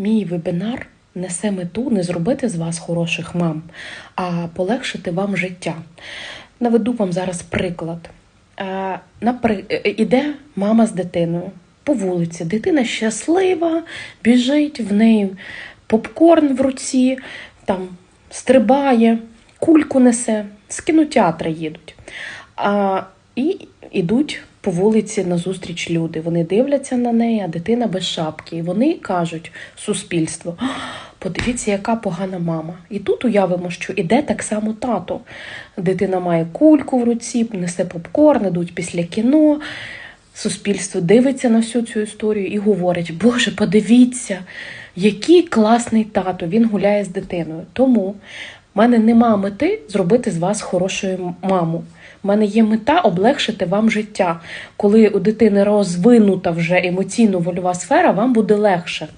Мій вебінар несе мету не зробити з вас хороших мам, а полегшити вам життя. Наведу вам зараз приклад. Е, напри... е, Іде мама з дитиною по вулиці. Дитина щаслива, біжить в неї попкорн в руці, там стрибає, кульку несе, з кінотеатра їдуть. І йдуть по вулиці назустріч люди. Вони дивляться на неї, а дитина без шапки. І вони кажуть суспільству: подивіться, яка погана мама. І тут уявимо, що іде так само тато. Дитина має кульку в руці, несе попкорн, ідуть після кіно. Суспільство дивиться на всю цю історію і говорить: Боже, подивіться, який класний тато, він гуляє з дитиною. Тому мене нема мети зробити з вас хорошою маму. У мене є мета облегшити вам життя. Коли у дитини розвинута вже емоційно вольова сфера, вам буде легше.